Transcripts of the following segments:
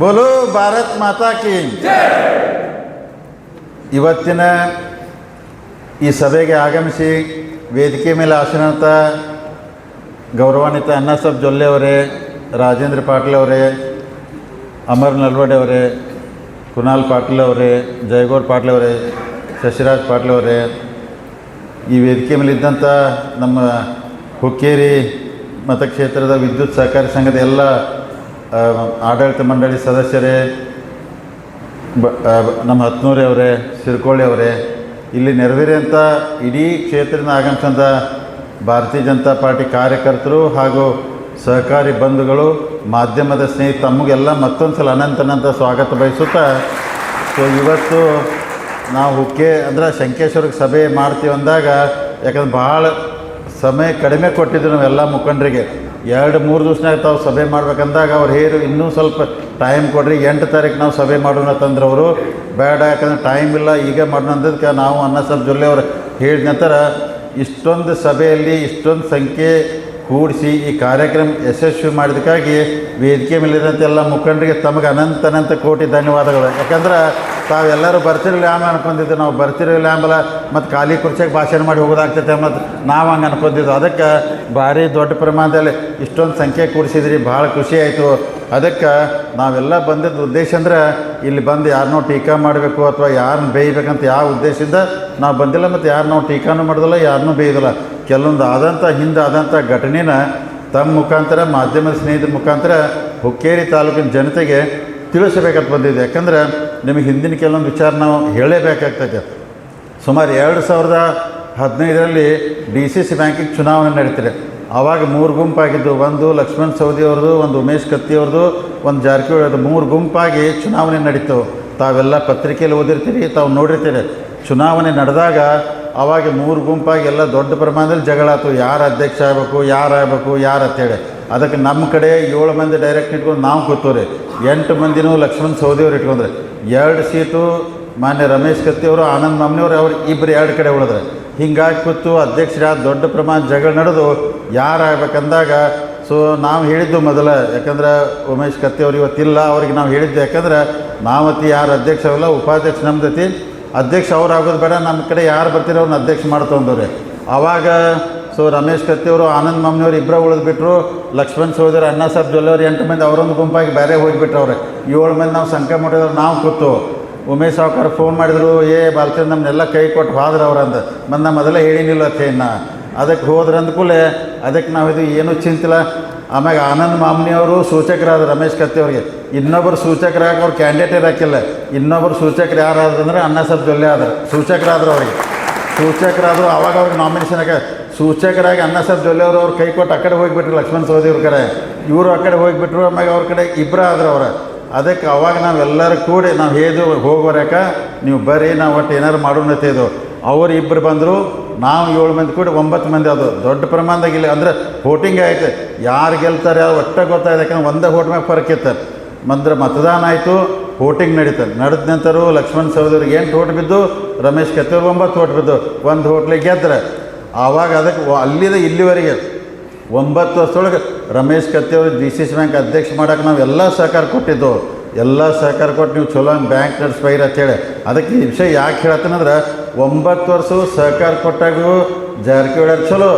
ಬೋಲೋ ಭಾರತ್ ಮಾತಾ ಕಿ. ಇವತ್ತಿನ ಈ ಸಭೆಗೆ ಆಗಮಿಸಿ ವೇದಿಕೆ ಮೇಲೆ ಆಸೀನಂತ ಗೌರವಾನ್ವಿತ ಅಣ್ಣಾಸಾಬ್ ಜೊಲ್ಲೆ ಅವರೇ, ರಾಜೇಂದ್ರ ಪಾಟೀಲ್ ಅವರೇ, ಅಮರ್ ನಲ್ವಡೆ ಅವರೇ, ಕುನಾಲ್ ಪಾಟೀಲ್ ಅವರೇ, ಜಯಗೌರ್ ಪಾಟೀಲ್ ಅವರೇ, ಶಶಿರಾಜ್ ಪಾಟೀಲ್ ಅವರೇ, ಈ ವೇದಿಕೆ ಮೇಲೆ ಇದ್ದಂಥ ನಮ್ಮ ಹುಕ್ಕೇರಿ ಮತಕ್ಷೇತ್ರದ ವಿದ್ಯುತ್ ಸಹಕಾರಿ ಸಂಘದ ಎಲ್ಲ ಆಡಳಿತ ಮಂಡಳಿ ಸದಸ್ಯರೇ, ಬ ನಮ್ಮ ಹತ್ನೂರಿ ಅವರೇ ಸಿರ್ಕೊಳ್ಳಿ ಅವರೇ, ಇಲ್ಲಿ ನೆರವೇರಿಯಂಥ ಇಡೀ ಕ್ಷೇತ್ರದಿಂದ ಆಗಮಿಸಿದಂಥ ಭಾರತೀಯ ಜನತಾ ಪಾರ್ಟಿ ಕಾರ್ಯಕರ್ತರು ಹಾಗೂ ಸಹಕಾರಿ ಬಂಧುಗಳು, ಮಾಧ್ಯಮದ ಸ್ನೇಹಿತ, ತಮಗೆಲ್ಲ ಮತ್ತೊಂದು ಸಲ ಅನಂತ ಅನಂತ ಸ್ವಾಗತ ಬಯಸುತ್ತಾ, ಸೊ ಇವತ್ತು ನಾವು ಹುಕ್ಕೆ, ಅಂದ್ರೆ ಶಂಕೇಶ್ವರಕ್ಕೆ ಸಭೆ ಮಾಡ್ತೀವಿ ಅಂದಾಗ, ಯಾಕಂದ್ರೆ ಭಾಳ ಸಮಯ ಕಡಿಮೆ ಕೊಟ್ಟಿದ್ದು ನಾವೆಲ್ಲ ಮುಖಂಡರಿಗೆ. ಎರಡು, ಮೂರು ದಿವಸನಾಗ ತಾವು ಸಭೆ ಮಾಡ್ಬೇಕಂದಾಗ ಅವ್ರು ಹೇರು, ಇನ್ನೂ ಸ್ವಲ್ಪ ಟೈಮ್ ಕೊಡ್ರಿ, ಎಂಟು ತಾರೀಕು ನಾವು ಸಭೆ ಮಾಡೋಣ ತಂದ್ರೆ ಅವರು ಬೇಡ, ಯಾಕಂದ್ರೆ ಟೈಮ್ ಇಲ್ಲ, ಈಗ ಮಾಡೋಣ ಅಂದದಕ್ಕೆ ನಾವು ಅನ್ನ ಸ್ವಲ್ಪ ಜೊಲ್ಲೆ ಅವರು ಹೇಳಿದ ನಂತರ, ಇಷ್ಟೊಂದು ಸಭೆಯಲ್ಲಿ, ಇಷ್ಟೊಂದು ಸಂಖ್ಯೆ ಕೂಡಿಸಿ ಈ ಕಾರ್ಯಕ್ರಮ ಯಶಸ್ವಿ ಮಾಡಿದಕ್ಕಾಗಿ ವೇದಿಕೆ ಮೇಲಿರೋಂಥ ಎಲ್ಲ ಮುಖಂಡರಿಗೆ ತಮಗೆ ಅನಂತ ಅನಂತ ಕೋಟಿ ಧನ್ಯವಾದಗಳು. ಯಾಕಂದ್ರೆ ತಾವೆಲ್ಲರೂ ಬರ್ತಿರಲಿಲ್ಲ ಆಮೇಲೆ ಅನ್ಕೊಂಡಿದ್ದು. ನಾವು ಬರ್ತಿರಲಿಲ್ಲ ಆಮೇಲೆ ಮತ್ತು ಖಾಲಿ ಕುರ್ಚಿಗೆ ಭಾಷಣ ಮಾಡಿ ಹೋಗೋದಾಗ್ತೈತೆ ಅನ್ನೋದು ನಾವು ಹಂಗೆ ಅನ್ಕೊಂಡಿದ್ದು. ಅದಕ್ಕೆ ಭಾರಿ ದೊಡ್ಡ ಪ್ರಮಾಣದಲ್ಲಿ ಇಷ್ಟೊಂದು ಸಂಖ್ಯೆ ಕೂಡಿಸಿದ್ರಿ. ಭಾಳ ಖುಷಿ ಆಯಿತು. ಅದಕ್ಕೆ ನಾವೆಲ್ಲ ಬಂದಿದ್ದ ಉದ್ದೇಶ ಅಂದ್ರೆ ಇಲ್ಲಿ ಬಂದು ಯಾರನ್ನೋ ಟೀಕಾ ಮಾಡಬೇಕು ಅಥವಾ ಯಾರನ್ನ ಬೇಯಬೇಕಂತ ಯಾವ ಉದ್ದೇಶದಿಂದ ನಾವು ಬಂದಿಲ್ಲ ಮತ್ತು ಯಾರು ನಾವು ಟೀಕಾನು ಮಾಡೋದಿಲ್ಲ ಯಾರನ್ನೂ ಬೇಯೋದಿಲ್ಲ. ಕೆಲವೊಂದು ಆದಂಥ ಹಿಂದೆ ಆದಂಥ ಘಟನೆನ ತಮ್ಮ ಮುಖಾಂತರ ಮಾಧ್ಯಮದ ಸ್ನೇಹಿತರ ಮುಖಾಂತರ ಹುಕ್ಕೇರಿ ತಾಲೂಕಿನ ಜನತೆಗೆ ತಿಳಿಸಬೇಕಂತ ಬಂದಿದೆ. ಯಾಕಂದ್ರೆ ನಿಮಗೆ ಹಿಂದಿನ ಕೆಲವೊಂದು ವಿಚಾರ ನಾವು ಹೇಳಲೇಬೇಕಾಗ್ತೈತೆ. ಸುಮಾರು ಎರಡು ಸಾವಿರದ ಹದಿನೈದರಲ್ಲಿ ಡಿ ಸಿ ಸಿ ಬ್ಯಾಂಕಿಗೆ ಚುನಾವಣೆ ನಡೀತಿದೆ. ಆವಾಗ ಮೂರು ಗುಂಪಾಗಿದ್ದು, ಒಂದು ಲಕ್ಷ್ಮಣ್ ಸವದಿ ಅವ್ರದ್ದು ಒಂದು ಉಮೇಶ್ ಕತ್ತಿ ಅವ್ರದ್ದು ಒಂದು ಜಾರಕಿಹೊಳಿ ಅದು ಮೂರು ಗುಂಪಾಗಿ ಚುನಾವಣೆ ನಡೀತು. ತಾವೆಲ್ಲ ಪತ್ರಿಕೆಯಲ್ಲಿ ಓದಿರ್ತೀರಿ, ತಾವು ನೋಡಿರ್ತೀರಿ. ಚುನಾವಣೆ ನಡೆದಾಗ ಅವಾಗ ಮೂರು ಗುಂಪಾಗಿ ಎಲ್ಲ ದೊಡ್ಡ ಪ್ರಮಾಣದಲ್ಲಿ ಜಗಳ ಆಯ್ತು. ಯಾರು ಅಧ್ಯಕ್ಷ ಆಗಬೇಕು, ಯಾರು ಆಗಬೇಕು, ಯಾರು ಅಂತೇಳಿ ಅದಕ್ಕೆ ನಮ್ಮ ಕಡೆ ಏಳು ಮಂದಿ ಡೈರೆಕ್ಟ್ ಇಟ್ಕೊಂಡು ನಾವು ಕೂತವ್ರಿ. ಎಂಟು ಮಂದಿನೂ ಲಕ್ಷ್ಮಣ್ ಸೌದಿಯವ್ರು ಇಟ್ಕೊಂಡ್ರೆ. ಎರಡು ಸೀಟು ಮಾನ್ಯ ರಮೇಶ್ ಕತ್ತಿಯವರು ಆನಂದ್ ಮಾಮ್ನಿಯವರು ಅವ್ರು ಇಬ್ಬರು ಎರಡು ಕಡೆ ಉಳಿದ್ರೆ. ಹಿಂಗಾಗಿ ಕೂತು ಅಧ್ಯಕ್ಷರ ದೊಡ್ಡ ಪ್ರಮಾಣ ಜಗಳ ನಡೆದು ಯಾರು ಆಗ್ಬೇಕಂದಾಗ ಸೊ ನಾವು ಹೇಳಿದ್ದು ಮೊದಲ, ಯಾಕಂದ್ರೆ ಉಮೇಶ್ ಕತ್ತಿಯವರು ಇವತ್ತಿಲ್ಲ, ಅವ್ರಿಗೆ ನಾವು ಹೇಳಿದ್ದು ಯಾಕಂದ್ರೆ ನಾವತ್ತಿ ಯಾರು ಅಧ್ಯಕ್ಷ ಅವಲ್ಲ ಉಪಾಧ್ಯಕ್ಷ ನಮ್ದತಿ ಅಧ್ಯಕ್ಷ ಅವ್ರು ಆಗೋದು ಬೇಡ, ನಮ್ಮ ಕಡೆ ಯಾರು ಬರ್ತೀರೋ ಅವ್ರನ್ನ ಅಧ್ಯಕ್ಷ ಮಾಡ್ತೊಂಡವ್ರೆ. ಆವಾಗ ಸೊ ರಮೇಶ್ ಕತ್ತಿಯವರು ಆನಂದ್ ಮಾಮ್ನಿಯವರು ಇಬ್ಬರು ಉಳಿದ್ಬಿಟ್ರು. ಲಕ್ಷ್ಮಣ್ ಸೋದರ, ಅಣ್ಣ ಸಾಬ್ ಜೊಲ್ಲವರು ಎಂಟು ಮಂದಿ ಅವರೊಂದು ಗುಂಪಾಗಿ ಬೇರೆ ಹೋಗಿಬಿಟ್ರು ಅವ್ರೆ. ಏಳು ಮಂದಿ ನಾವು ಸಂಖ್ಯೆ ಮಾಡಿದ್ರು ನಾವು ಕೂತು. ಉಮೇಶ್ ಸಾವ್ಕಾರ ಫೋನ್ ಮಾಡಿದ್ರು, ಏ ಬಾಲ್ಚಂದ್ ನಮ್ಮನ್ನೆಲ್ಲ ಕೈ ಕೊಟ್ಟು ಹೋದ್ರೆ ಅವ್ರಂದ ಮತ್ತು ನಮ್ಮ ಮೊದಲೇ ಹೇಳಿನಿಲ್ಲ ಅತ್ತೇನ ಅದಕ್ಕೆ ಹೋದ್ರೆ ಅಂದ್ಕೂಲೆ ಅದಕ್ಕೆ ನಾವು ಇದು ಏನೂ ಚಿಂತಿಲ್ಲ. ಆಮ್ಯಾಗ ಆನಂದ್ ಮಾಮ್ನಿಯವರು ಸೂಚಕರಾದ ರಮೇಶ್ ಕತ್ತಿ ಅವ್ರಿಗೆ ಇನ್ನೊಬ್ಬರು ಸೂಚಕರಾಗಿ ಅವ್ರು ಕ್ಯಾಂಡಿಡೇಟ್ ಇರೋಕ್ಕಿಲ್ಲ ಇನ್ನೊಬ್ಬರು ಸೂಚಕರು ಯಾರಾದ್ರು ಅಂದ್ರೆ ಅಣ್ಣ ಸಬ್ ಜೊಲ್ಲೆ ಆದ್ರೆ. ಸೂಚಕರಾದ್ರು ಅವ್ರಿಗೆ. ಸೂಚಕರಾದರು ಅವಾಗ ಅವ್ರಿಗೆ ನಾಮಿನೇಷನ್ ಆಗ ಸೂಚಕರಾಗಿ ಅಣ್ಣ ಸಬ್ ಜೊಲ್ಲೆ ಅವರು ಅವ್ರು ಕೈ ಕೊಟ್ಟು ಆ ಕಡೆ ಹೋಗಿಬಿಟ್ರು ಲಕ್ಷ್ಮಣ್ ಸೌದಿ ಅವ್ರ ಕಡೆ. ಇವರು ಆ ಕಡೆ ಹೋಗಿಬಿಟ್ರು ಆಮೇಲೆ ಅವ್ರ ಕಡೆ ಇಬ್ಬರ ಆದ್ರು ಅವ್ರ. ಅದಕ್ಕೆ ಅವಾಗ ನಾವೆಲ್ಲರೂ ಕೂಡಿ, ನಾವು ಹೇದು ಹೋಗೋರಕ ನೀವು ಬರ್ರಿ, ನಾವು ಒಟ್ಟು ಏನಾರು ಮಾಡೋಣ ಇದು ಅವ್ರು ಇಬ್ಬರು ಬಂದರು, ನಾವು ಏಳು ಮಂದಿ ಕೂಡ ಒಂಬತ್ತು ಮಂದಿ ಅದು ದೊಡ್ಡ ಪ್ರಮಾಣದಾಗ ಇಲ್ಲ ಅಂದ್ರೆ ವೋಟಿಂಗ್ ಆಯಿತು. ಯಾರು ಗೆಲ್ತಾರೆ ಯಾರು ಒಟ್ಟೆ ಗೊತ್ತಾಯ್ತು, ಯಾಕಂದ್ರೆ ಒಂದೇ ಓಟ್ ಮ್ಯಾಗ ಫರಕ್ ಇತ್ತು. ಅಂದ್ರೆ ಮತದಾನ ಆಯಿತು ವೋಟಿಂಗ್ ನಡೀತದೆ ನಡೆದ ನಂತರ ಲಕ್ಷ್ಮಣ್ ಸೌದರಿಗೆ ಎಂಟು ಓಟ್ ಬಿದ್ದು, ರಮೇಶ್ ಕತ್ತೂರು ಒಂಬತ್ತು ಓಟ್ ಬಿದ್ದು, ಒಂದು ಹೋಟ್ಲಿಗೆ ಗೆದ್ದರೆ ಆವಾಗ ಅದಕ್ಕೆ ಅಲ್ಲಿಂದ ಇಲ್ಲಿವರೆಗೆ. ಒಂಬತ್ತು ವರ್ಷದೊಳಗೆ ರಮೇಶ್ ಕತ್ತಿಯವರು ಡಿ ಸಿ ಸಿ ಬ್ಯಾಂಕ್ ಅಧ್ಯಕ್ಷ ಮಾಡೋಕೆ ನಾವು ಎಲ್ಲ ಸಹಕಾರ ಕೊಟ್ಟಿದ್ದು. ಎಲ್ಲ ಸಹಕಾರ ಕೊಟ್ಟು ನೀವು ಚಲೋ ಬ್ಯಾಂಕ್ ನಡೆಸ್ಬೈರಿ ಅಂತೇಳಿ. ಅದಕ್ಕೆ ಈ ವಿಷಯ ಯಾಕೆ ಹೇಳತ್ತಂದ್ರೆ ಒಂಬತ್ತು ವರ್ಷವು ಸಹಕಾರ ಕೊಟ್ಟಾಗೂ ಜಾರಕಿಹೊಳಿ ಚಲೋ.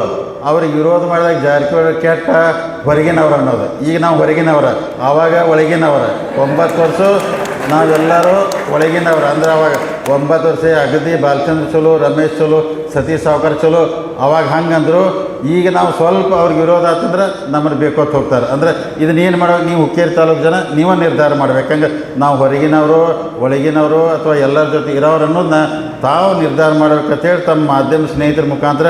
ಅವ್ರಿಗೆ ವಿರೋಧ ಮಾಡಿದಾಗ ಜಾರಕಿಹೊಳಿ ಕೆಟ್ಟ ಹೊರಗಿನವ್ರು ಅನ್ನೋದು. ಈಗ ನಾವು ಹೊರಗಿನವ್ರ, ಆವಾಗ ಒಳಗಿನವ್ರ. ಒಂಬತ್ತು ವರ್ಷ ನಾವೆಲ್ಲರೂ ಒಳಗಿನವ್ರು ಅಂದ್ರೆ ಅವಾಗ ಒಂಬತ್ತು ವರ್ಷ ಅಗದಿ ಬಾಲಚಂದ್ರ ಚಲೋ, ರಮೇಶ್ ಚಲೋ, ಸತೀಶ್ ಸಾವ್ಕರ್ ಚಲೋ, ಅವಾಗ ಹಂಗಂದ್ರು, ಈಗ ನಾವು ಸ್ವಲ್ಪ ಅವ್ರಿಗೆ ವಿರೋಧ ಆತಂದ್ರೆ ನಮ್ಮನ್ನು ಬೇಕೋತ್ ಹೋಗ್ತಾರೆ. ಅಂದರೆ ಇದನ್ನೇನು ಮಾಡೋ, ನೀವು ಹುಕ್ಕೇರಿ ತಾಲೂಕು ಜನ, ನೀವೇ ನಿರ್ಧಾರ ಮಾಡ್ಬೇಕು. ಹಂಗೆ ನಾವು ಹೊರಗಿನವರು, ಒಳಗಿನವರು ಅಥವಾ ಎಲ್ಲರ ಜೊತೆ ಇರೋರು ಅನ್ನೋದನ್ನ ತಾವು ನಿರ್ಧಾರ ಮಾಡ್ಬೇಕಂತೇಳಿ ತಮ್ಮ ಮಾಧ್ಯಮ ಸ್ನೇಹಿತರ ಮುಖಾಂತರ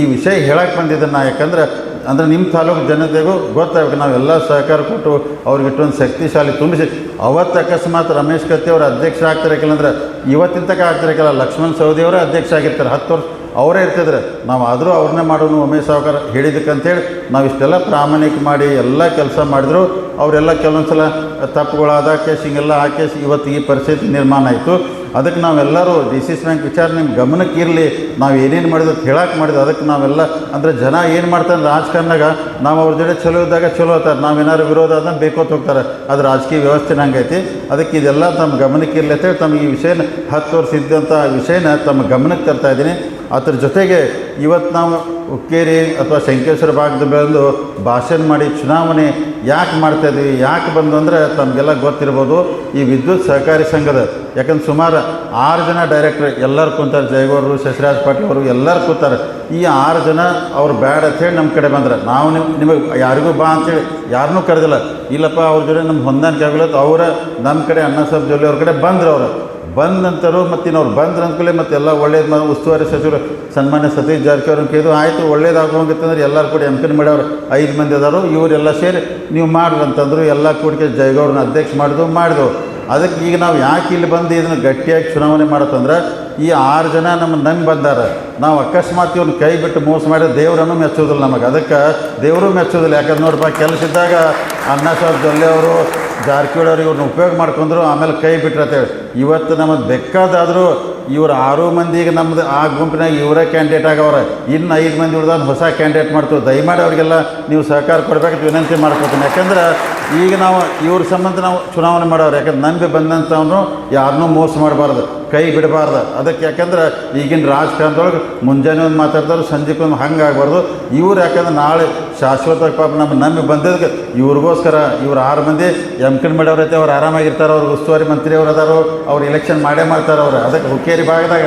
ಈ ವಿಷಯ ಹೇಳಕ್ಕೆ ಬಂದಿದ್ದನ್ನು ಯಾಕಂದ್ರೆ ಅಂದರೆ ನಿಮ್ಮ ತಾಲೂಕು ಜನತೆಗೂ ಗೊತ್ತಾಗಬೇಕು. ನಾವೆಲ್ಲ ಸಹಕಾರ ಕೊಟ್ಟು ಅವ್ರಿಗೆ ಇಟ್ಟೊಂದು ಶಕ್ತಿಶಾಲಿ ತುಂಬಿಸಿ. ಅವತ್ತು ಅಕಸ್ಮಾತ್ ರಮೇಶ್ ಕತ್ತಿ ಅವರು ಅಧ್ಯಕ್ಷ ಆಗ್ತಿರಕಿಲ್ಲ ಅಂದ್ರೆ ಇವತ್ತಿನ ತನಕ ಆಗ್ತಿರಕಿಲ್ಲ ಲಕ್ಷ್ಮಣ್ ಸೌದಿಯವರೇ ಅಧ್ಯಕ್ಷ ಆಗಿರ್ತಾರೆ. ಹತ್ತು ವರ್ಷ ಅವರೇ ಇರ್ತಿದ್ರೆ ನಾವು ಆದರೂ ಅವ್ರನ್ನೇ ಮಾಡೋನು ಉಮೇಶ್ ಸಾವ್ಕಾರ ಹೇಳಿದಕ್ಕಂತೇಳಿ ನಾವು ಇಷ್ಟೆಲ್ಲ ಪ್ರಾಮಾಣಿಕ ಮಾಡಿ ಎಲ್ಲ ಕೆಲಸ ಮಾಡಿದ್ರು. ಅವರೆಲ್ಲ ಕೆಲವೊಂದು ಸಲ ತಪ್ಪುಗಳಾದ ಕೇಸ್ ಹಿಂಗೆಲ್ಲ ಹಾಕಿ ಇವತ್ತು ಈ ಪರಿಸ್ಥಿತಿ ನಿರ್ಮಾಣ ಆಯಿತು. ಅದಕ್ಕೆ ನಾವೆಲ್ಲರೂ ಡಿ ಸಿ ಸಿ ಬ್ಯಾಂಕ್ ವಿಚಾರ ನಿಮ್ಮ ಗಮನಕ್ಕೆ ಇರಲಿ. ನಾವು ಏನೇನು ಮಾಡಿದ್ರು ಹೇಳಕ್ಕೆ ಮಾಡಿದ್ವಿ ಅದಕ್ಕೆ ನಾವೆಲ್ಲ, ಅಂದರೆ ಜನ ಏನು ಮಾಡ್ತಾರೆ ರಾಜಕಾರಣದಾಗ ನಾವು ಅವ್ರ ಜೊತೆ ಚಲೋ ಇದ್ದಾಗ ಚಲೋ ಹೋಗ್ತಾರೆ ನಾವೇನಾದ್ರು ವಿರೋಧ ಆದ್ರೆ ಬೇಕೋತ್ ಹೋಗ್ತಾರೆ ಅದು ರಾಜಕೀಯ ವ್ಯವಸ್ಥೆ ಹಂಗೈತಿ. ಅದಕ್ಕೆ ಇದೆಲ್ಲ ತಮ್ಮ ಗಮನಕ್ಕೆ ಇರಲಿ ಅಂತೇಳಿ ತಮಗೆ ಈ ವಿಷಯನ ಹತ್ತು ವರ್ಷ ಇದ್ದಂಥ ವಿಷಯನ ತಮ್ಮ ಗಮನಕ್ಕೆ ತರ್ತಾ ಇದ್ದೀನಿ. ಅದ್ರ ಜೊತೆಗೆ ಇವತ್ತು ನಾವು ಹುಕ್ಕೇರಿ ಅಥವಾ ಶಂಕೇಶ್ವರ ಭಾಗದ ಬಂದು ಭಾಷಣ ಮಾಡಿ ಚುನಾವಣೆ ಯಾಕೆ ಮಾಡ್ತಾ ಇದ್ವಿ ಯಾಕೆ ಬಂದು ಅಂದರೆ ತಮಗೆಲ್ಲ ಗೊತ್ತಿರ್ಬೋದು. ಈ ವಿದ್ಯುತ್ ಸಹಕಾರಿ ಸಂಘದ, ಯಾಕಂದ್ರೆ ಸುಮಾರು ಆರು ಜನ ಡೈರೆಕ್ಟ್ರ್ ಎಲ್ಲರೂ ಕೂತಾರೆ, ಜಯಗೌಡರು, ಶಶಿರಾಜ್ ಪಾಟೀಲ್ ಅವರು ಎಲ್ಲರೂ ಕೂತಾರೆ. ಈ ಆರು ಜನ ಅವ್ರು ಬ್ಯಾಡ ಅಂತೇಳಿ ನಮ್ಮ ಕಡೆ ಬಂದ್ರೆ, ನಾವು ನಿಮ್, ನಿಮಗೆ ಯಾರಿಗೂ ಬಾ ಅಂತೇಳಿ ಯಾರನ್ನೂ ಕರೆದಿಲ್ಲ. ಇಲ್ಲಪ್ಪ, ಅವ್ರ ಜೊತೆ ನಮ್ಮ ಹೊಂದಾಣಿಕೆ ಆಗಲತ್ತು ಅವರ, ನಮ್ಮ ಕಡೆ ಅಣ್ಣ ಸಾಹೇಬ್ ಜೊಲ್ಲೆ ಅವ್ರ ಕಡೆ ಬಂದರು ಅವರು. ಬಂದ ನಂತರ ಮತ್ತು ಇನ್ನವ್ರು ಬಂದ್ರ ಮತ್ತೆ ಎಲ್ಲ ಒಳ್ಳೇದು ಮಾಡಿ ಉಸ್ತುವಾರಿ ಸಚಿವರು, ಸನ್ಮಾನ್ಯ ಸತೀಶ್ ಜಾರಕಿಹೊಳಿ ಕೇಳಿದ್ರು, ಆಯಿತು, ಒಳ್ಳೇದಾಗುವಂಗಿತ್ತಂದ್ರೆ ಎಲ್ಲರೂ ಕೂಡ ಮಾಡಿ ಮಾಡ್ಯವ್ರು ಐದು ಮಂದಿ ಅದಾರು, ಇವರೆಲ್ಲ ಸೇರಿ ನೀವು ಅಂತಂದ್ರು, ಎಲ್ಲ ಕೂಡಿಕೆ ಜಯಗೌಡನ ಅಧ್ಯಕ್ಷ ಮಾಡಿದ್ವು ಮಾಡಿದ್ವು ಅದಕ್ಕೆ ಈಗ ನಾವು ಯಾಕೆ ಇಲ್ಲಿ ಬಂದು ಇದನ್ನು ಗಟ್ಟಿಯಾಗಿ ಚುನಾವಣೆ ಮಾಡತ್ತಂದ್ರೆ ಈ ಆರು ಜನ ನಮ್ಮ ನಂಬಿ ಬಂದಾರ, ನಾವು ಅಕಸ್ಮಾತ್ ಇವ್ನ ಕೈ ಬಿಟ್ಟು ಮೋಸ ಮಾಡಿದ ದೇವರನ್ನು ಮೆಚ್ಚೋದಿಲ್ಲ ನಮಗೆ. ಅದಕ್ಕೆ ದೇವರು ಮೆಚ್ಚೋದಿಲ್ಲ ಯಾಕಂದ್ರೆ ನೋಡಪ್ಪ ಕೆಲಸ ಇದ್ದಾಗ ಅಣ್ಣ ಸಾಹೇಬ್ ಜೊಲ್ಲೆ ಅವರು ಜಾರಕಿಹೊಳಿ ಅವ್ರು ಇವ್ರನ್ನ ಉಪಯೋಗ ಮಾಡ್ಕೊಂಡ್ರು ಆಮೇಲೆ ಕೈ ಬಿಟ್ರು ಅಂತೇಳಿ ಇವತ್ತು ನಮಗೆ ಬೇಕಾದಾದರೂ ಇವ್ರು ಆರು ಮಂದಿಗೆ ನಮ್ದು ಆ ಗುಂಪಿನಾಗ ಇವರೇ ಕ್ಯಾಂಡಿಡೇಟ್ ಆಗವ್ರೆ. ಇನ್ನು ಐದು ಮಂದಿ ಉಳ್ದಾಗ ಹೊಸ ಕ್ಯಾಂಡಿಡೇಟ್ ಮಾಡ್ತೀವಿ. ದಯಮಾಡಿ ಅವರಿಗೆಲ್ಲ ನೀವು ಸಹಕಾರ ಕೊಡಬೇಕು ವಿನಂತಿ ಮಾಡ್ಕೊತೀನಿ. ಯಾಕಂದ್ರೆ ಈಗ ನಾವು ಇವ್ರ ಸಂಬಂಧ ನಾವು ಚುನಾವಣೆ ಮಾಡೋರು. ಯಾಕಂದ್ರೆ ನಂಬಿ ಬಂದಂಥವ್ರು ಯಾರನ್ನೂ ಮೋಸ ಮಾಡಬಾರ್ದು. ಕೈ ಬಿಡಬಾರ್ದು. ಅದಕ್ಕೆ ಯಾಕಂದ್ರೆ ಈಗಿನ ರಾಜಕಾರಣದೊಳಗೆ ಮುಂಜಾನೆ ಒಂದು ಮಾತಾಡ್ತಾರೆ ಸಂಜೆಗೆ ಒಂದು ಹಂಗೆ ಆಗಬಾರ್ದು. ಇವ್ರು ಯಾಕಂದ್ರೆ ನಾಳೆ ಶಾಶ್ವತವಾಗಿ ಪಾಪ ನಮ್ಮ ನಂಬಿ ಬಂದಿದ್ದಕ್ಕೆ ಇವ್ರಿಗೋಸ್ಕರ ಇವ್ರು ಆರು ಮಂದಿ ಎಂ ಕಿನ್ ಮಾಡೋರೈತೆ ಅವ್ರು ಆರಾಮಾಗಿರ್ತಾರೆ, ಅವ್ರು ಉಸ್ತುವಾರಿ ಮಂತ್ರಿ ಅವ್ರು ಅದಾರು, ಅವ್ರು ಎಲೆಕ್ಷನ್ ಮಾಡೇ ಮಾಡ್ತಾರೆ ಅವ್ರು ಅದಕ್ಕೆ ಹುಕ್ಕೇರಿ ಭಾಗದಾಗ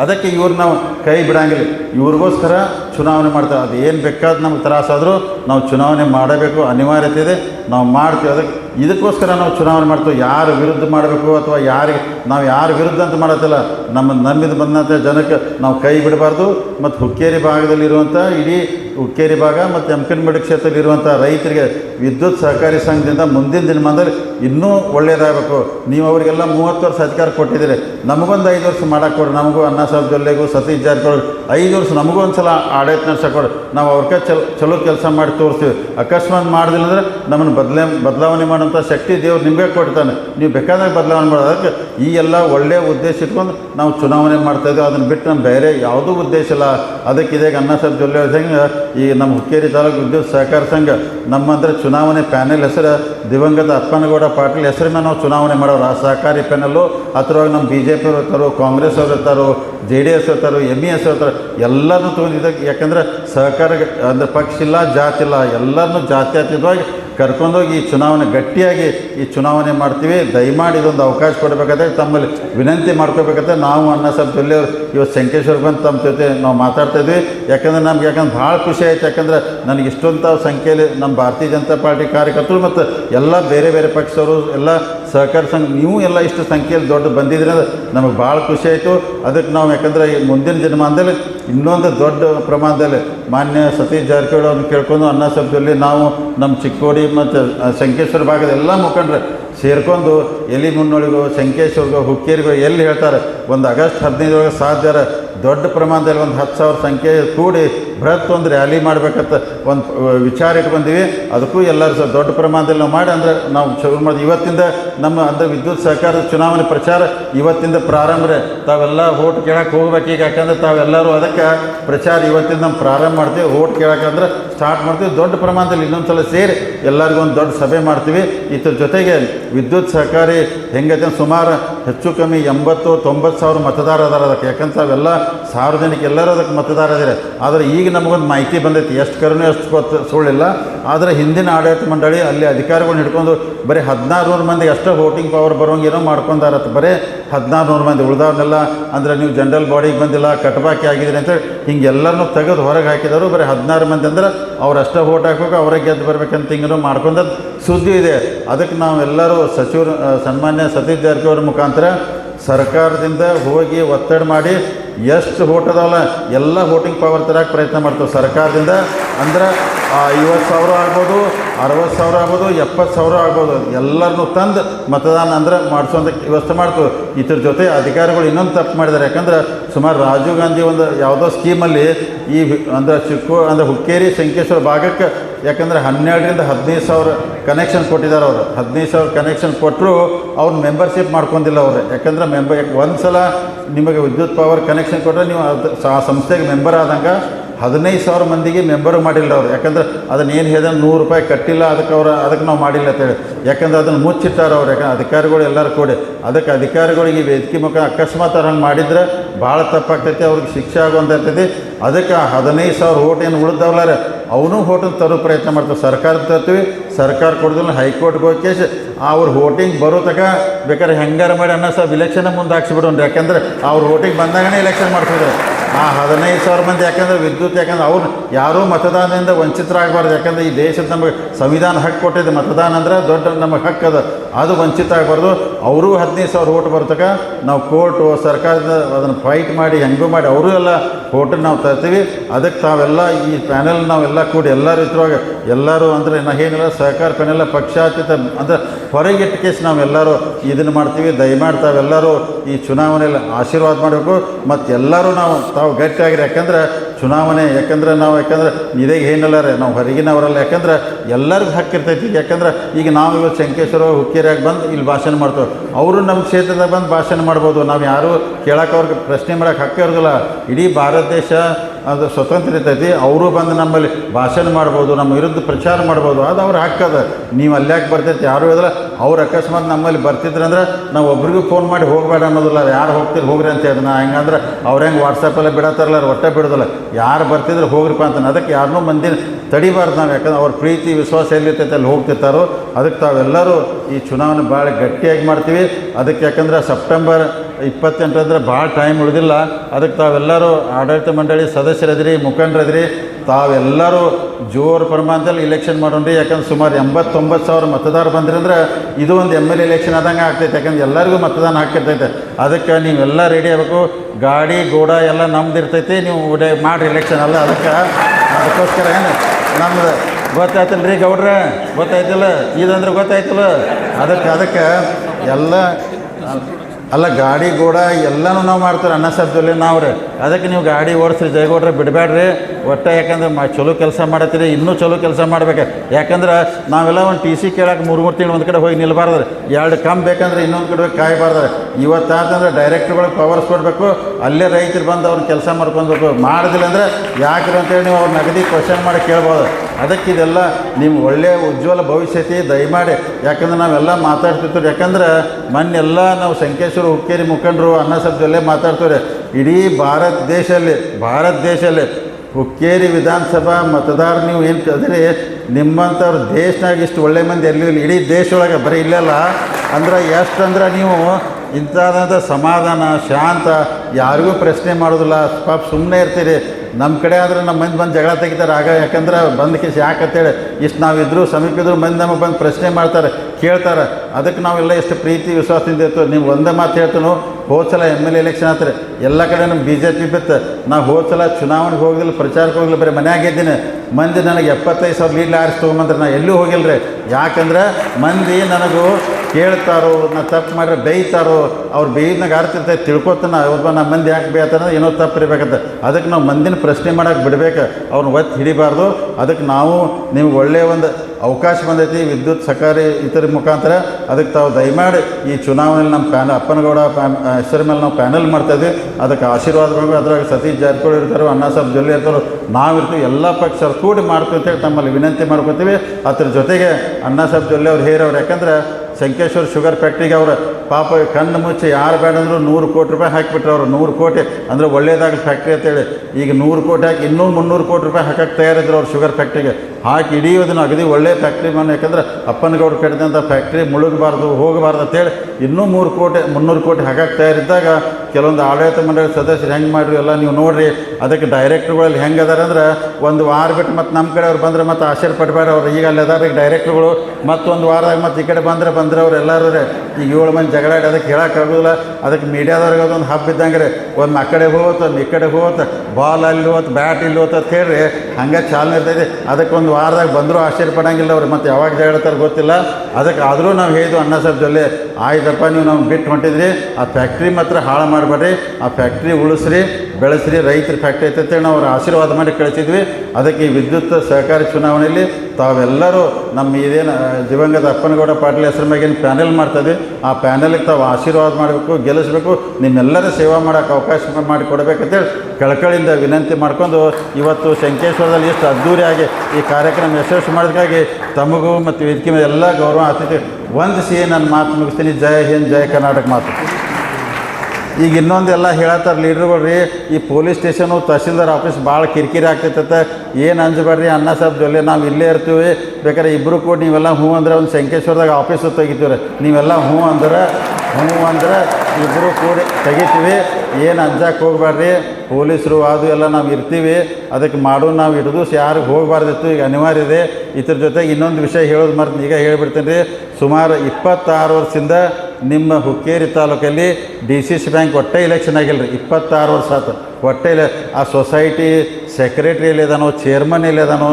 ಅದಕ್ಕೆ ಇವ್ರು ನಾವು ಕೈ ಬಿಡಂಗಿಲ್ಲ. ಇವ್ರಿಗೋಸ್ಕರ ಚುನಾವಣೆ ಮಾಡ್ತಾರೆ. ಅದು ಏನು ಬೇಕಾದ ನಮ್ಗೆ ತ್ರಾಸಾದರೂ ನಾವು ಚುನಾವಣೆ ಮಾಡಬೇಕು. ಅನಿವಾರ್ಯತೆ ಇದೆ. ನಾವು ಮಾಡ್ತೀವಿ. ಅದಕ್ಕೆ ಇದಕ್ಕೋಸ್ಕರ ನಾವು ಚುನಾವಣೆ ಮಾಡ್ತೀವಿ. ಯಾರು ವಿರುದ್ಧ ಮಾಡಬೇಕು ಅಥವಾ ಯಾರಿಗೆ, ನಾವು ಯಾರ ವಿರುದ್ಧ ಅಂತ ಮಾಡತ್ತಲ್ಲ. ನಮ್ಮ ನಂಬಿದ ಬಂದಂಥ ಜನಕ್ಕೆ ನಾವು ಕೈ ಬಿಡಬಾರ್ದು. ಮತ್ತು ಹುಕ್ಕೇರಿ ಭಾಗದಲ್ಲಿರುವಂಥ ಇಡೀ ಹುಕ್ಕೇರಿ ಭಾಗ ಮತ್ತು ಎಮ್ಕನ್ಬಡಿ ಕ್ಷೇತ್ರದಲ್ಲಿರುವಂಥ ರೈತರಿಗೆ ವಿದ್ಯುತ್ ಸಹಕಾರಿ ಸಂಘದಿಂದ ಮುಂದಿನ ದಿನಮಾನದಲ್ಲಿ ಇನ್ನೂ ಒಳ್ಳೆಯದಾಗಬೇಕು ನೀವು ಅವರಿಗೆಲ್ಲ ಮೂವತ್ತು ವರ್ಷ ಅಧಿಕಾರ ಕೊಟ್ಟಿದ್ದೀರಿ. ನಮಗೊಂದು ಐದು ವರ್ಷ ಮಾಡಕ್ಕೆ ಕೊಡ್ರಿ. ನಮಗೂ ಅನ್ನ ಸಾಹೇಬ್ ಜೊಲ್ಲೆಗೂ, ಸತೀಶ್ ಜಾರಕಿಹೊಳಿ, ಐದು ವರ್ಷ ನಮಗೂ ಒಂದು ಸಲ ಆಡಳಿತ ನಡ್ಸಕ್ಕೆ ಕೊಡ್ರಿ. ನಾವು ಅವ್ರಿಗೆ ಚಲೋ ಚಲೋ ಕೆಲಸ ಮಾಡಿ ತೋರಿಸ್ತೀವಿ. ಅಕಸ್ಮಾತ್ ಮಾಡಿದಿಲ್ಲ ಅಂದ್ರೆ ನಮ್ಮನ್ನು ಬದಲೇ, ಬದಲಾವಣೆ ಮಾಡೋಂಥ ಶಕ್ತಿ ದೇವ್ರು ನಿಮಗೆ ಕೊಡ್ತಾನೆ ನೀವು ಬೇಕಾದಾಗ ಬದಲಾವಣೆ ಮಾಡೋದು. ಅದಕ್ಕೆ ಈ ಎಲ್ಲ ಒಳ್ಳೆಯ ಉದ್ದೇಶ ಇಟ್ಕೊಂಡು ನಾವು ಚುನಾವಣೆ ಮಾಡ್ತಾ ಇದ್ದೀವಿ. ಅದನ್ನು ಬಿಟ್ಟು ನಮ್ಮ ಬೇರೆ ಯಾವುದೂ ಉದ್ದೇಶ ಇಲ್ಲ. ಅದಕ್ಕೆ ಅನ್ನ ಸಾಹೇಬ್ ಜೊಲ್ಲೆ ಈ ನಮ್ಮ ಹುಕ್ಕೇರಿ ತಾಲೂಕು ವಿದ್ಯುತ್ ಸಹಕಾರ ಸಂಘ ನಮ್ಮಂದ್ರೆ ಚುನಾವಣೆ ಪ್ಯಾನೆಲ್ ಹೆಸರು, ದಿವಂಗತ ಅಪ್ಪನಗೌಡ ಪಾಟೀಲ್ ಹೆಸರು ಮೇಲೆ ನಾವು ಚುನಾವಣೆ ಮಾಡೋರು. ಆ ಸಹಕಾರಿ ಪ್ಯಾನಲ್ಲು ಅದರೊಳಗೆ ನಮ್ಮ ಬಿ ಜೆ ಪಿ ಅವ್ರು ಇರ್ತಾರೋ, ಕಾಂಗ್ರೆಸ್ ಅವ್ರು ಇರ್ತಾರೋ ಜೆ ಡಿ ಎಸ್ ಇರ್ತಾರೋ ಎಂ ಇ ಎಸ್ ಇರ್ತಾರೋ, ಎಲ್ಲರನ್ನೂ ತೊಗೊಂಡಿದ್ದಕ್ಕೆ ಯಾಕಂದ್ರೆ ಸಹಕಾರ ಅಂದರೆ ಪಕ್ಷ ಇಲ್ಲ, ಜಾತಿ ಇಲ್ಲ, ಎಲ್ಲರನ್ನೂ ಜಾತ್ಯತೀತವಾಗಿ ಕರ್ಕೊಂಡೋಗಿ ಈ ಚುನಾವಣೆ ಗಟ್ಟಿಯಾಗಿ ಈ ಚುನಾವಣೆ ಮಾಡ್ತೀವಿ. ದಯಮಾಡಿ ಇದೊಂದು ಅವಕಾಶ ಕೊಡಬೇಕಾದ್ರೆ ತಮ್ಮಲ್ಲಿ ವಿನಂತಿ ಮಾಡ್ಕೋಬೇಕಾದ್ರೆ ನಾವು ಅಣ್ಣ ಸಾಹೇಬ್ ಜೊಲ್ಲೆಯವ್ರು ಇವತ್ತು ಶಂಕೇಶ್ವರ ಬಂದು ತಮ್ಮ ಜೊತೆ ನಾವು ಮಾತಾಡ್ತಾ ಇದ್ವಿ. ಯಾಕಂದ್ರೆ ನಮ್ಗೆ ಯಾಕಂದ್ರೆ ಭಾಳ ಖುಷಿ ಆಯ್ತು. ಯಾಕಂದ್ರೆ ನನಗೆ ಇಷ್ಟೊಂಥ ಸಂಖ್ಯೆಯಲ್ಲಿ ನಮ್ಮ ಭಾರತೀಯ ಜನತಾ ಪಾರ್ಟಿ ಕಾರ್ಯಕರ್ತರು ಮತ್ತು ಎಲ್ಲ ಬೇರೆ ಬೇರೆ ಪಕ್ಷದವರು, ಎಲ್ಲ ಸಹಕಾರ ಸಂಘ, ನೀವು ಎಲ್ಲ ಇಷ್ಟು ಸಂಖ್ಯೆಯಲ್ಲಿ ದೊಡ್ಡ ಬಂದಿದ್ರೆ ನಮಗೆ ಭಾಳ ಖುಷಿ ಆಯಿತು. ಅದಕ್ಕೆ ನಾವು ಯಾಕಂದ್ರೆ ಮುಂದಿನ ದಿನಮಾನದಲ್ಲಿ ಇನ್ನೊಂದು ದೊಡ್ಡ ಪ್ರಮಾಣದಲ್ಲಿ ಮಾನ್ಯ ಸತೀಶ್ ಜಾರಕಿಹೊಳಿ ಅವ್ರನ್ನ ಕೇಳ್ಕೊಂಡು ಅನ್ನ ಸಭೆಯಲ್ಲಿ ನಾವು ನಮ್ಮ ಚಿಕ್ಕೋಡಿ ಮತ್ತು ಸಂಕೇಶ್ವರ ಭಾಗದ ಎಲ್ಲ ಮುಖಂಡರು ಸೇರ್ಕೊಂಡು ಎಲಿ ಮುನ್ನೊಳಗೋ, ಶಂಕೇಶ್ವರ್ಗೋ, ಹುಕ್ಕೇರಿಗೋ ಎಲ್ಲಿ ಹೇಳ್ತಾರೆ? ಒಂದು ಆಗಸ್ಟ್ ಹದಿನೈದರೊಳಗೆ ಸಾಧ್ಯರ ದೊಡ್ಡ ಪ್ರಮಾಣದಲ್ಲಿ ಒಂದು ಹತ್ತು ಸಾವಿರ ಸಂಖ್ಯೆ ಕೂಡಿ ಬೃಹತ್ ಒಂದು ರ್ಯಾಲಿ ಮಾಡಬೇಕಂತ ಒಂದು ವಿಚಾರ ಇಟ್ಕೊಂಡೀವಿ ಅದಕ್ಕೂ ಎಲ್ಲರೂ ಸಹ ದೊಡ್ಡ ಪ್ರಮಾಣದಲ್ಲಿ ನಾವು ಮಾಡಿ, ಅಂದರೆ ನಾವು ಶುರು ಮಾಡಿ ಇವತ್ತಿಂದ ನಮ್ಮ, ಅಂದರೆ ವಿದ್ಯುತ್ ಸಹಕಾರ ಚುನಾವಣೆ ಪ್ರಚಾರ ಇವತ್ತಿಂದ ಪ್ರಾರಂಭ ರೀ. ತಾವೆಲ್ಲ ಓಟ್ ಕೇಳಕ್ಕೆ ಹೋಗ್ಬೇಕು ಈಗ, ಯಾಕಂದ್ರೆ ತಾವೆಲ್ಲರೂ ಅದಕ್ಕೆ ಪ್ರಚಾರ ಇವತ್ತಿಂದ ನಾವು ಪ್ರಾರಂಭ ಮಾಡ್ತೀವಿ. ಓಟ್ ಕೇಳಕ್ಕಂದ್ರೆ ಸ್ಟಾರ್ಟ್ ಮಾಡ್ತೀವಿ, ದೊಡ್ಡ ಪ್ರಮಾಣದಲ್ಲಿ ಇನ್ನೊಂದು ಸಲ ಸೇರಿ ಎಲ್ಲರಿಗೂ ಒಂದು ದೊಡ್ಡ ಸಭೆ ಮಾಡ್ತೀವಿ. ಇದ್ರ ಜೊತೆಗೆ ವಿದ್ಯುತ್ ಸಹಕಾರಿ ಹೆಂಗೈತೆ, ಸುಮಾರು ಹೆಚ್ಚು ಕಮ್ಮಿ ಎಂಬತ್ತು, ತೊಂಬತ್ತು ಸಾವಿರ ಮತದಾರ ಅದಾರ ಅದಕ್ಕೆ. ಯಾಕಂದ್ರೆ ಅವೆಲ್ಲ ಸಾರ್ವಜನಿಕ ಎಲ್ಲರೂ ಅದಕ್ಕೆ ಮತದಾರ ಇದ್ದಾರೆ. ಆದರೆ ಈಗ ನಮಗೊಂದು ಮಾಹಿತಿ ಬಂದೈತಿ. ಎಷ್ಟು ಕರುಣೆ ಅಷ್ಟು ಗೊತ್ತು ಸುಳ್ಳಿಲ್ಲ. ಆದರೆ ಹಿಂದಿನ ಆಡಳಿತ ಮಂಡಳಿ ಅಲ್ಲಿ ಅಧಿಕಾರಿಗಳನ್ನ ಹಿಡ್ಕೊಂಡು ಬರೀ ಹದಿನಾರು ನೂರು ಮಂದಿ ಅಷ್ಟೇ ವೋಟಿಂಗ್ ಪವರ್ ಬರೋಂಗೇನೋ ಮಾಡ್ಕೊಂಡಾರತ್ತೆ ಬರೀ ಹದಿನಾರು ನೂರು ಮಂದಿ. ಉಳಿದವ್ರನ್ನೆಲ್ಲ ಅಂದರೆ ನೀವು ಜನರಲ್ ಬಾಡಿಗೆ ಬಂದಿಲ್ಲ, ಕಟ್ಬಾಕಿ ಆಗಿದ್ರಿ ಅಂತ ಹಿಂಗೆಲ್ಲರನ್ನೂ ತೆಗೆದು ಹೊರಗೆ ಹಾಕಿದರು. ಬರೀ ಹದಿನಾರು ಮಂದಿ ಅಂದ್ರೆ ಅವ್ರು ಅಷ್ಟೇ ವೋಟ್ ಹಾಕೋಕೆ ಅವರೇ ಗೆದ್ದು ಬರ್ಬೇಕಂತ ಹಿಂಗೇನೋ ಮಾಡ್ಕೊಂಡದ್ದು ಸುದ್ದಿ ಇದೆ. ಅದಕ್ಕೆ ನಾವೆಲ್ಲರೂ ಸಚಿವರು ಸನ್ಮಾನ್ಯ ಸತೀಶ್ ಜಾರಕಿಹೊಳಿ ಮುಖಾಂತರ ಸರ್ಕಾರದಿಂದ ಹೋಗಿ ಒತ್ತಡ ಮಾಡಿ ಎಷ್ಟು ಓಟ್ ಅದಾವಲ್ಲ, ಎಲ್ಲ ವೋಟಿಂಗ್ ಪವರ್ ತರಕ್ಕೆ ಪ್ರಯತ್ನ ಮಾಡ್ತೇವೆ ಸರ್ಕಾರದಿಂದ. ಅಂದ್ರೆ ಐವತ್ತು ಸಾವಿರ ಆಗ್ಬೋದು, ಅರವತ್ತು ಸಾವಿರ ಆಗ್ಬೋದು, ಎಪ್ಪತ್ತು ಸಾವಿರ ಆಗ್ಬೋದು ಎಲ್ಲರನ್ನೂ ತಂದು ಮತದಾನ ಅಂದ್ರೆ ಮಾಡಿಸೋಂಥ ವ್ಯವಸ್ಥೆ ಮಾಡ್ತೇವೆ. ಇದ್ರ ಜೊತೆ ಅಧಿಕಾರಿಗಳು ಇನ್ನೊಂದು ತಪ್ಪು ಮಾಡಿದ್ದಾರೆ ಯಾಕಂದ್ರೆ, ಸುಮಾರು ರಾಜೀವ್ ಗಾಂಧಿ ಒಂದು ಯಾವುದೋ ಸ್ಕೀಮಲ್ಲಿ ಈ ಅಂದ್ರೆ ಚಿಕ್ಕು, ಅಂದರೆ ಹುಕ್ಕೇರಿ, ಶಂಕೇಶ್ವರ ಭಾಗಕ್ಕೆ, ಯಾಕಂದ್ರೆ ಹನ್ನೆರಡರಿಂದ ಹದಿನೈದು ಸಾವಿರ ಕನೆಕ್ಷನ್ ಕೊಟ್ಟಿದ್ದಾರೆ ಅವರು. ಹದಿನೈದು ಸಾವಿರ ಕನೆಕ್ಷನ್ ಕೊಟ್ಟರು ಅವ್ರು ಮೆಂಬರ್ಶಿಪ್ ಮಾಡ್ಕೊಂಡಿಲ್ಲ ಅವರು. ಯಾಕಂದ್ರೆ ಮೆಂಬರ್ ಒಂದು ಸಲ ನಿಮಗೆ ವಿದ್ಯುತ್ ಪವರ್ ಕನೆಕ್ಷನ್ ಕೊಟ್ಟರೆ ನೀವು ಅದು ಆ ಸಂಸ್ಥೆಗೆ ಮೆಂಬರ್ ಆದಂಗೆ ಹದಿನೈದು ಸಾವಿರ ಮಂದಿಗೆ ಮೆಂಬರ್ ಮಾಡಿಲ್ಲ ಅವ್ರು. ಯಾಕಂದ್ರೆ ಅದನ್ನ ಏನು ಹೇಳಿದ್ರೆ ನೂರು ರೂಪಾಯಿ ಕಟ್ಟಿಲ್ಲ ಅದಕ್ಕೆ ಅವ್ರು ಅದಕ್ಕೆ ನಾವು ಮಾಡಿಲ್ಲ ಅಂತೇಳಿ ಯಾಕಂದ್ರೆ ಅದನ್ನು ಮುಚ್ಚಿಟ್ಟಾರ ಅವ್ರು. ಯಾಕಂದ್ರೆ ಅಧಿಕಾರಿಗಳು ಎಲ್ಲರೂ ಕೊಡಿ. ಅದಕ್ಕೆ ಅಧಿಕಾರಿಗಳಿಗೆ ವೇದಿಕೆ ಮುಖ ಅಕಸ್ಮಾತ್ ಅವ್ರು ಹಂಗೆ ಮಾಡಿದ್ರೆ ಭಾಳ ತಪ್ಪಾಗ್ತೈತಿ, ಅವ್ರಿಗೆ ಶಿಕ್ಷೆ ಆಗುವಂತೈತಿ ಅದಕ್ಕೆ ಆ ಹದಿನೈದು ಸಾವಿರ ಓಟ್ ಏನು ಉಳಿದವಲ್ಲಾರ ಅವನು ಹೋಟೆಲ್ ತರೋ ಪ್ರಯತ್ನ ಮಾಡ್ತಾರೆ ಸರ್ಕಾರ ತರ್ತೀವಿ, ಸರ್ಕಾರ ಕೊಡೋದಿಲ್ಲ ಹೈಕೋರ್ಟ್ಗೆ ಹೋಗಿ ಕೇಸ್. ಅವ್ರ ವೋಟಿಂಗ್ ಬರೋ ತಕ ಬೇಕಾದ್ರೆ ಹೆಂಗಾರ ಮಾಡಿ ಅನ್ನ ಸ್ವಲ್ಪ ಇಲೆಕ್ಷನ್ ಮುಂದೆ ಹಾಕ್ಸಿಬಿಡೋಣ. ಯಾಕಂದ್ರೆ ಅವ್ರ ವೋಟಿಂಗ್ ಬಂದಾಗನೇ ಇಲೆಕ್ಷನ್ ಮಾಡ್ತಿದ್ರು ಆ ಹದಿನೈದು ಸಾವಿರ ಮಂದಿ, ಯಾಕಂದ್ರೆ ವಿದ್ಯುತ್, ಯಾಕಂದ್ರೆ ಅವ್ರು ಯಾರೂ ಮತದಾನದಿಂದ ವಂಚಿತರಾಗಬಾರ್ದು. ಯಾಕಂದ್ರೆ ಈ ದೇಶದ ನಮಗೆ ಸಂವಿಧಾನ ಹಕ್ಕು ಕೊಟ್ಟಿದೆ. ಮತದಾನ ಅಂದ್ರೆ ದೊಡ್ಡ ನಮಗೆ ಹಕ್ಕು ಅದ ವಂಚಿತ ಆಗಬಾರ್ದು. ಅವರು ಹದಿನೈದು ಸಾವಿರ ಓಟ್ ಬರ್ತಕ ನಾವು ಕೋರ್ಟು ಸರ್ಕಾರದ ಅದನ್ನು ಫೈಟ್ ಮಾಡಿ, ಹೆಂಗೂ ಮಾಡಿ, ಅವರೂ ಎಲ್ಲ ಓಟನ್ನು ನಾವು ತರ್ತೀವಿ. ಅದಕ್ಕೆ ತಾವೆಲ್ಲ ಈ ಪ್ಯಾನೆಲ್ ನಾವೆಲ್ಲ ಕೂಡಿ ಎಲ್ಲ ಇದ್ರೊಳಗೆ ಎಲ್ಲರೂ ಅಂದರೆ ನಾ ಏನಿಲ್ಲ, ಸಹಕಾರ ಪ್ಯಾನೆಲ್ಲ ಪಕ್ಷಾತೀತ ಅಂದರೆ ಇಟ್ಟ ಕೇಸ್ ನಾವೆಲ್ಲರೂ ಇದನ್ನು ಮಾಡ್ತೀವಿ. ದಯಮಾಡಿ ತಾವೆಲ್ಲರೂ ಈ ಚುನಾವಣೆಯಲ್ಲಿ ಆಶೀರ್ವಾದ ಮಾಡಬೇಕು. ಮತ್ತು ಎಲ್ಲರೂ ನಾವು ತಾವು ಗಟ್ಟಿಯಾಗಿರಿ. ಯಾಕಂದ್ರೆ ಚುನಾವಣೆ, ಯಾಕಂದ್ರೆ ನಾವು, ಯಾಕಂದ್ರೆ ಇದೇ ಏನಿಲ್ಲರೆ ನಾವು ಹೊರಗಿನವರಲ್ಲ, ಯಾಕಂದ್ರೆ ಎಲ್ಲರಿಗೂ ಹಕ್ಕಿರ್ತೈತಿ ಯಾಕಂದ್ರೆ ಈಗ ನಾವು ಇವತ್ತು ಶಂಕೇಶ್ವರ ಹುಕ್ಕೇರಿಯಾಗಿ ಬಂದು ಇಲ್ಲಿ ಭಾಷಣ ಮಾಡ್ತೇವೆ. ಅವರು ನಮ್ಮ ಕ್ಷೇತ್ರದಾಗ ಬಂದು ಭಾಷಣ ಮಾಡ್ಬೋದು. ನಾವು ಯಾರು ಕೇಳೋಕೆ ಅವ್ರಿಗೆ ಪ್ರಶ್ನೆ ಮಾಡೋಕೆ ಹಕ್ಕಿರೋದಿಲ್ಲ ಇಡೀ ಭಾರತ ದೇಶ ಅದು ಸ್ವತಂತ್ರ ಇರ್ತೈತಿ ಅವರು ಬಂದು ನಮ್ಮಲ್ಲಿ ಭಾಷಣ ಮಾಡ್ಬೋದು, ನಮ್ಮ ವಿರುದ್ಧ ಪ್ರಚಾರ ಮಾಡ್ಬೋದು. ಅದು ಅವ್ರ ಹಕ್ಕದ ನೀವು ಅಲ್ಯಾಕೆ ಬರ್ತೈತಿ? ಯಾರು ಹೇಳಿದ್ರೆ ಅವ್ರು ಅಕಸ್ಮಾತ್ ನಮ್ಮಲ್ಲಿ ಬರ್ತಿದ್ರಂದ್ರೆ ನಾವು ಒಬ್ರಿಗೂ ಫೋನ್ ಮಾಡಿ ಹೋಗಬೇಡ ಅನ್ನೋದಿಲ್ಲ. ಯಾರು ಹೋಗ್ತೀರಿ ಹೋಗ್ರಿ ಅಂತ ನಾ ಹೆಂಗಂದ್ರೆ ಅವ್ರು ಹೆಂಗೆ ವಾಟ್ಸಪ್ಪಲ್ಲೇ ಬಿಡತ್ತಾರಲ್ಲ ಒಟ್ಟೆ ಬಿಡೋದಿಲ್ಲ. ಯಾರು ಬರ್ತಿದ್ರೆ ಹೋಗ್ರಿಪ್ಪ ಅಂತ ಅದಕ್ಕೆ ಯಾರನ್ನೂ ಮಂದಿನ ತಡಿಬಾರ್ದು ನಾವು. ಯಾಕಂದ್ರೆ ಅವ್ರ ಪ್ರೀತಿ, ವಿಶ್ವಾಸ ಎಲ್ಲಿರ್ತೈತೆ ಅಲ್ಲಿ ಹೋಗ್ತಿರ್ತಾರೋ, ಅದಕ್ಕೆ ತಾವೆಲ್ಲರೂ ಈ ಚುನಾವಣೆ ಭಾಳ ಗಟ್ಟಿಯಾಗಿ ಮಾಡ್ತೀವಿ. ಅದಕ್ಕೆ ಯಾಕಂದ್ರೆ ಸೆಪ್ಟೆಂಬರ್ ಇಪ್ಪತ್ತೆಂಟು ಅಂದರೆ ಭಾಳ ಟೈಮ್ ಉಳಿದಿಲ್ಲ. ಅದಕ್ಕೆ ತಾವೆಲ್ಲರೂ ಆಡಳಿತ ಮಂಡಳಿ ಸದಸ್ಯರದ್ರಿ, ಮುಖಂಡರದ್ರಿ. ತಾವೆಲ್ಲರೂ ಜೋರು ಪ್ರಮಾಣದಲ್ಲಿ ಇಲೆಕ್ಷನ್ ಮಾಡೋಣ್ರಿ. ಯಾಕಂದ್ರೆ ಸುಮಾರು ಎಂಬತ್ತೊಂಬತ್ತು ಸಾವಿರ ಮತದಾರ ಬಂದ್ರಂದ್ರೆ ಇದು ಒಂದು ಎಂ ಎಲ್ ಎಲೆಕ್ಷನ್ ಆದಂಗೆ ಆಗ್ತೈತೆ. ಯಾಕಂದ್ರೆ ಎಲ್ಲರಿಗೂ ಮತದಾನ ಹಾಕಿರ್ತೈತೆ. ಅದಕ್ಕೆ ನೀವೆಲ್ಲ ರೆಡಿ ಆಗಬೇಕು. ಗಾಡಿ, ಗೋಡ ಎಲ್ಲ ನಮ್ದು ಇರ್ತೈತಿ. ನೀವು ಉಡೇ ಮಾಡಿರಿ ಇಲೆಕ್ಷನ್ ಅಲ್ಲ. ಅದಕ್ಕೆ ಅದಕ್ಕೋಸ್ಕರ ಏನು? ನಮ್ದು ಗೊತ್ತಾಯ್ತಲ್ಲ ರೀ ಗೌಡ್ರ? ಗೊತ್ತಾಯ್ತಲ್ಲ? ಇದಂದ್ರೆ ಗೊತ್ತಾಯ್ತಲ್ಲ? ಅದಕ್ಕೆ ಅದಕ್ಕೆ ಎಲ್ಲ ಅಲ್ಲ, ಗಾಡಿ ಗೋಡ ಎಲ್ಲನೂ ನಾವು ಮಾಡ್ತಾರೆ ಅನ್ನ ಶಬ್ದಲ್ಲಿ ನಾವು ರೀ ಅದಕ್ಕೆ ನೀವು ಗಾಡಿ ಓಡಿಸ್ರಿ ಜಯಗೌಡ್ರೆ ಬಿಡಬೇಡ್ರಿ ಒಟ್ಟು ಯಾಕಂದ್ರೆ ಮಾ ಚಲೋ ಕೆಲಸ ಮಾಡತ್ತೀರಿ, ಇನ್ನೂ ಚಲೋ ಕೆಲಸ ಮಾಡ್ಬೇಕು. ಯಾಕಂದ್ರೆ ನಾವೆಲ್ಲ ಒಂದು ಟಿ ಸಿ ಕೇಳಕ್ಕೆ ಮೂರು ಮೂರು ತಿಂಗಳು ಒಂದು ಕಡೆ ಹೋಗಿ ನಿಲ್ಬಾರ್ದು ಎರಡು ಕಮ್ಮಿ ಬೇಕಂದ್ರೆ ಇನ್ನೊಂದು ಕಡೆ ಹೋಗಿ ಕಾಯಬಾರ್ದು ಇವತ್ತಾತಂದ್ರೆ ಡೈರೆಕ್ಟ್ರ್ಗಳಿಗೆ ಪವರ್ಸ್ ಕೊಡಬೇಕು. ಅಲ್ಲೇ ರೈತರು ಬಂದು ಅವ್ರನ್ನ ಕೆಲಸ ಮಾಡ್ಕೊಬೇಕು ಮಾಡೋದಿಲ್ಲ ಅಂದರೆ ಯಾಕೆ ಅಂತೇಳಿ ನೀವು ಅವ್ರು ನಗದಿ ಕ್ವಶನ್ ಮಾಡಿ ಕೇಳ್ಬೋದು. ಅದಕ್ಕೆ ಇದೆಲ್ಲ ನಿಮ್ಮ ಒಳ್ಳೆಯ ಉಜ್ವಲ ಭವಿಷ್ಯತಿ ದಯಮಾಡಿ. ಯಾಕಂದ್ರೆ ನಾವೆಲ್ಲ ಮಾತಾಡ್ತಿರ್ತೀವಿ. ಯಾಕಂದ್ರೆ ಮೊನ್ನೆಲ್ಲ ನಾವು ಸಂಕೇಶ್ವರ ಹುಕ್ಕೇರಿ ಮುಖಂಡರು, ಅನ್ನ ಶಬ್ದಲ್ಲೇ ಮಾತಾಡ್ತೀವ್ರಿ. ಇಡೀ ಭಾರತ ದೇಶದಲ್ಲಿ ಭಾರತ ದೇಶದಲ್ಲಿ ಹುಕ್ಕೇರಿ ವಿಧಾನಸಭಾ ಮತದಾರ ನೀವು ಏನು ಕದ್ರಿ ನಿಮ್ಮಂಥವ್ರು ದೇಶನಾಗ ಇಷ್ಟು ಒಳ್ಳೆ ಮಂದಿ ಎಲ್ಲಿ ಇಡೀ ದೇಶದೊಳಗೆ ಬರೀ ಇಲ್ಲಲ್ಲ ಅಂದ್ರೆ ಎಷ್ಟಂದ್ರೆ ನೀವು ಇಂಥದಂಥ ಸಮಾಧಾನ, ಶಾಂತ, ಯಾರಿಗೂ ಪ್ರಶ್ನೆ ಮಾಡೋದಿಲ್ಲ. ಪಾಪ ಸುಮ್ಮನೆ ಇರ್ತೀರಿ. ನಮ್ಮ ಕಡೆ ಆದ್ರೆ ನಮ್ಮ ಮಂದಿ ಬಂದು ಜಗಳ ತೆಗಿತಾರೆ. ಆಗ ಯಾಕಂದ್ರೆ ಬಂದ ಕೇಸ್ ಯಾಕಂತೇಳಿ ಇಷ್ಟು ನಾವಿದ್ರು ಸಮೀಪಿದ್ರು ಮಂದಿ ನಮಗೆ ಬಂದು ಪ್ರಶ್ನೆ ಮಾಡ್ತಾರೆ, ಕೇಳ್ತಾರೆ. ಅದಕ್ಕೆ ನಾವೆಲ್ಲ ಎಷ್ಟು ಪ್ರೀತಿ, ವಿಶ್ವಾಸದಿಂದ ಇತ್ತು ನೀವು ಒಂದೇ ಮಾತು ಹೇಳ್ತೀನೋ, ಹೋದ್ಸಲ ಎಂ ಎಲ್ ಎಲೆಕ್ಷನ್ ಆತ್ರಿ. ಎಲ್ಲ ಕಡೆ ನಮ್ಮ ಬಿ ಜೆ ಪಿ ಬಿತ್ತು. ನಾವು ಹೋದ ಸಲ ಚುನಾವಣೆಗೆ ಹೋಗಿಲ್ಲ, ಪ್ರಚಾರಕ್ಕೆ ಹೋಗಿಲ್ಲ, ಬರೀ ಮನೆಯಾಗಿದ್ದೀನಿ ಮಂದಿ ನನಗೆ ಎಪ್ಪತ್ತೈದು ಸಾವಿರ ಲೀಡ್ ಆರಿಸಿ ತೊಗೊಂಬಂದ್ರೆ, ನಾ ಎಲ್ಲೂ ಹೋಗಿಲ್ಲ ರೀ ಯಾಕಂದ್ರೆ ಮಂದಿ ನನಗೂ ಕೇಳ್ತಾರೋ ನಾ ತಪ್ಪು ಮಾಡ್ರೆ ಬೈತಾರೋ ಅವ್ರು ಬೈದ್ನಾಗ ಆರ್ತಿರ್ತೈತೆ ತಿಳ್ಕೊತಾನ ಒಬ್ಬ ನಮ್ಮ ಮಂದಿ ಯಾಕೆ ಬೇಯ್ತಾನ ಏನೋ ತಪ್ಪು ಇರ್ಬೇಕಂತ. ಅದಕ್ಕೆ ನಾವು ಮಂದಿನ ಪ್ರಶ್ನೆ ಮಾಡೋಕೆ ಬಿಡಬೇಕು. ಅವ್ರನ್ನ ಒತ್ತು ಹಿಡಿಬಾರ್ದು. ಅದಕ್ಕೆ ನಾವು, ನಿಮ್ಗೆ ಒಳ್ಳೆಯ ಒಂದು ಅವಕಾಶ ಬಂದೈತಿ, ವಿದ್ಯುತ್ ಸಕಾರಿ ಇತರ ಮುಖಾಂತರ. ಅದಕ್ಕೆ ತಾವು ದಯಮಾಡಿ ಈ ಚುನಾವಣೆಯಲ್ಲಿ ನಮ್ಮ ಪ್ಯಾನ, ಅಪ್ಪನಗೌಡ ಹೆಸರ ಮೇಲೆ ನಾವು ಪ್ಯಾನಲ್ ಮಾಡ್ತಾಯಿದ್ವಿ ಅದಕ್ಕೆ ಆಶೀರ್ವಾದ ಬೇಕು ಅದ್ರಾಗ ಸತೀಶ್ ಜಾರಕಿಹೊಳಿ ಇರ್ತಾರೋ, ಅಣ್ಣಾ ಸಾಹೇಬ್ ಜೊಲ್ಲೆ ಇರ್ತಾರೋ ನಾವಿರ್ತೀವಿ ಎಲ್ಲ ಪಕ್ಷ ಕೂಡಿ ಮಾಡ್ತೀವಿ ಅಂತೇಳಿ ತಮ್ಮಲ್ಲಿ ವಿನಂತಿ ಮಾಡ್ಕೊತೀವಿ. ಅದ್ರ ಜೊತೆಗೆ ಅಣ್ಣಾ ಸಾಹೇಬ್ ಜೊಲ್ಲೆ ಅವ್ರು ಹೇರವ್ರು ಯಾಕಂದ್ರೆ ಶಂಕೇಶ್ವರ ಶುಗರ್ ಫ್ಯಾಕ್ಟ್ರಿಗೆ ಅವರು ಪಾಪ ಕಣ್ಣು ಮುಚ್ಚಿ ಯಾರು ಬೇಡ ಅಂದರೂ ನೂರು ಕೋಟಿ ರೂಪಾಯಿ ಹಾಕಿಬಿಟ್ರೆ ಅವರು, ನೂರು ಕೋಟಿ. ಅಂದರೆ ಒಳ್ಳೇದಾಗ ಫ್ಯಾಕ್ಟ್ರಿ ಅಂತೇಳಿ ಈಗ ನೂರು ಕೋಟಿ ಹಾಕಿ ಇನ್ನೂ ಮುನ್ನೂರು ಕೋಟಿ ರೂಪಾಯಿ ಹಾಕಕ್ಕೆ ತಯಾರಿದ್ರು ಅವ್ರು ಶುಗರ್ ಫ್ಯಾಕ್ಟ್ರಿಗೆ. ಹಾಕಿ ಇಡೀ ಅದನ್ನು ಅಗದಿ ಒಳ್ಳೆ ಫ್ಯಾಕ್ಟ್ರಿ ಮನೆ. ಯಾಕಂದರೆ ಅಪ್ಪನಗೌಡ ಕಟ್ಟಿದಂಥ ಫ್ಯಾಕ್ಟ್ರಿ ಮುಳುಗಬಾರ್ದು, ಹೋಗಬಾರ್ದು ಅಂತೇಳಿ ಇನ್ನೂ ಮೂರು ಕೋಟಿ, ಮುನ್ನೂರು ಕೋಟಿ ಹಾಕಕ್ಕೆ ತಯಾರಿದ್ದಾಗ ಕೆಲವೊಂದು ಆಡಳಿತ ಮಂಡಳಿ ಸದಸ್ಯರು ಹೆಂಗೆ ಮಾಡ್ರಿ ಎಲ್ಲ ನೀವು ನೋಡಿರಿ. ಅದಕ್ಕೆ ಡೈರೆಕ್ಟ್ರುಗಳಲ್ಲಿ ಹೆಂಗೆ ಅದಾರ ಅಂದ್ರೆ ಒಂದು ವಾರ ಬಿಟ್ಟು ಮತ್ತು ನಮ್ಮ ಕಡೆ ಅವ್ರು ಬಂದರೆ ಮತ್ತು ಆಶ್ಚರ್ಯ ಪಡಬೇಡ ಅವ್ರು ಈಗ ಅಲ್ಲಿ ಅದಾರ ಡೈರೆಕ್ಟ್ರುಗಳು ಮತ್ತೊಂದು ವಾರದಾಗ ಮತ್ತು ಈ ಕಡೆ ಬಂದ್ರೆ ಬಂದ್ರೆ ಅವ್ರು ಎಲ್ಲರೂ ಈಗ ಏಳು ಮಂದಿ ಜಗಳಾಡಿ ಅದಕ್ಕೆ ಹೇಳೋಕ್ಕಾಗೋದಿಲ್ಲ. ಅದಕ್ಕೆ ಮೀಡಿಯಾದವ್ರಿಗೆ ಅದೊಂದು ಹಬ್ಬ ಇದ್ದಂಗೆ ರೀ. ಒಂದು ಆ ಕಡೆ ಹೋಗುತ್ತೆ ಒಂದು ಈ ಕಡೆ ಹೋಗುತ್ತೆ ಬಾಲ್ ಅಲ್ಲಿ ಹೋಗುತ್ತೆ ಬ್ಯಾಟ್ ಇಲ್ಲಿ ಹೋಗುತ್ತೆ ಅಂತ ಹೇಳ್ರಿ. ಹಂಗೆ ಚಾಲನೆ ಇರ್ತೈತಿ. ಅದಕ್ಕೊಂದು ಒಂದು ವಾರದಾಗ ಬಂದರೂ ಆಶ್ಚರ್ಯ ಪಡಂಗಿಲ್ಲ ಅವ್ರು ಮತ್ತೆ ಯಾವಾಗ ಹೇಳ್ತಾರೆ ಗೊತ್ತಿಲ್ಲ. ಅದಕ್ಕೆ ಆದರೂ ನಾವು ಹೇಳಿದ್ವು ಅನ್ನ ಸಾಹೇಬ್ ಜೊಲ್ಲೆ ಆಯ್ತಪ್ಪ, ನೀವು ನಾವು ಬಿಟ್ಟು ಹೊಂಟಿದ್ರಿ. ಆ ಫ್ಯಾಕ್ಟ್ರಿ ಮಾತ್ರ ಹಾಳು ಮಾಡಬೇಡ್ರಿ. ಆ ಫ್ಯಾಕ್ಟ್ರಿ ಉಳಿಸ್ರಿ, ಬೆಳೆಸ್ರಿ, ರೈತರ ಫ್ಯಾಕ್ಟ್ರಿ ಐತಂತೇಳಿ ನಾವು ಅವ್ರ ಆಶೀರ್ವಾದ ಮಾಡಿ ಕಳಿಸಿದ್ವಿ. ಅದಕ್ಕೆ ಈ ವಿದ್ಯುತ್ ಸಹಕಾರಿ ಚುನಾವಣೆಯಲ್ಲಿ ತಾವೆಲ್ಲರೂ ನಮ್ಮ ಇದೇನು, ದಿವಂಗತ ಅಪ್ಪನಗೌಡ ಪಾಟೀಲ್ ಹೆಸರು ಮ್ಯಾಗಿನ ಪ್ಯಾನೆಲ್ ಮಾಡ್ತದೆ, ಆ ಪ್ಯಾನೆಲ್ಗೆ ತಾವು ಆಶೀರ್ವಾದ ಮಾಡಬೇಕು, ಗೆಲ್ಲಿಸ್ಬೇಕು. ನಿಮ್ಮೆಲ್ಲರ ಸೇವಾ ಮಾಡೋಕ್ಕೆ ಅವಕಾಶ ಮಾಡಿ ಕೊಡಬೇಕಂತೇಳಿ ಕಳಕಳಿಯಿಂದ ವಿನಂತಿ ಮಾಡ್ಕೊಂಡು ಇವತ್ತು ಶಂಕೇಶ್ವರದಲ್ಲಿ ಎಷ್ಟು ಅದ್ಧೂರಿಯಾಗಿ ಈ ಕಾರ್ಯಕ್ರಮ ಯಶಸ್ವಿ ಮಾಡೋದಕ್ಕಾಗಿ ತಮಗೂ ಮತ್ತು ವೇದಿಕೆ ಮೇಲೆ ಎಲ್ಲ ಗೌರವ ಆಗ್ತೈತೆ ಒಂದು ಸಿ ನನ್ನ ಮಾತು ಮುಗಿಸ್ತೀನಿ. ಜಯ ಹಿಂದ್ ಜಯ ಕರ್ನಾಟಕ ಮಾತು. ಈಗ ಇನ್ನೊಂದು ಎಲ್ಲ ಹೇಳತ್ತಾರ ಲೀಡ್ರುಗಳು ರೀ, ಈ ಪೊಲೀಸ್ ಸ್ಟೇಷನು ತಹಸೀಲ್ದಾರ್ ಆಫೀಸ್ ಭಾಳ ಕಿರಿಕಿರಿ ಆಗ್ತೈತತ್ತ ಏನು ಅಂಜಬೇಡ್ರಿ ಅನ್ನ ಸಾಬ್ ಜೊಲ್ಲೆ, ನಾವು ಇಲ್ಲೇ ಇರ್ತೀವಿ. ಬೇಕಾದ್ರೆ ಇಬ್ಬರು ಕೂಡ ನೀವೆಲ್ಲ ಹ್ಞೂ ಅಂದ್ರೆ ಒಂದು ಶಂಕೇಶ್ವರದಾಗ ಆಫೀಸು ತೆಗಿತೀವಿ ರೀ ನೀವೆಲ್ಲ ಹ್ಞೂ ಅಂದ್ರೆ ಹ್ಞೂ ಅಂದ್ರೆ ಇಬ್ಬರು ಕೂಡಿ ತೆಗಿತೀವಿ. ಏನು ಅಂಜಕ್ಕೆ ಹೋಗ್ಬೇಡ್ರಿ ಪೊಲೀಸರು ಅದು ಎಲ್ಲ ನಾವು ಇರ್ತೀವಿ. ಅದಕ್ಕೆ ಮಾಡೋ ನಾವು ಹಿಡಿದು ಯಾರಿಗೆ ಹೋಗಬಾರ್ದಿತ್ತು ಈಗ ಅನಿವಾರ್ಯ ಇದೆ. ಇದ್ರ ಜೊತೆಗೆ ಇನ್ನೊಂದು ವಿಷಯ ಹೇಳೋದು ಮರ್ತು ಈಗ ಹೇಳ್ಬಿಡ್ತೀನಿ ರೀ ಸುಮಾರು ಇಪ್ಪತ್ತಾರು ವರ್ಷದಿಂದ ನಿಮ್ಮ ಹುಕ್ಕೇರಿ ತಾಲೂಕಲ್ಲಿ ಡಿ ಸಿ ಸಿ ಬ್ಯಾಂಕ್ ಒಟ್ಟೆ ಇಲೆಕ್ಷನ್ ಆಗಿಲ್ಲ ರೀ ಇಪ್ಪತ್ತಾರು ವರ್ಷ ಆತು. ಒಟ್ಟೆ ಇಲ್ಲ, ಆ ಸೊಸೈಟಿ ಸೆಕ್ರೆಟ್ರಿ ಎಲ್ಲಿ ಅದಾನೋ ಚೇರ್ಮನ್ ಎಲ್ಲಿ ಅದಾನೋ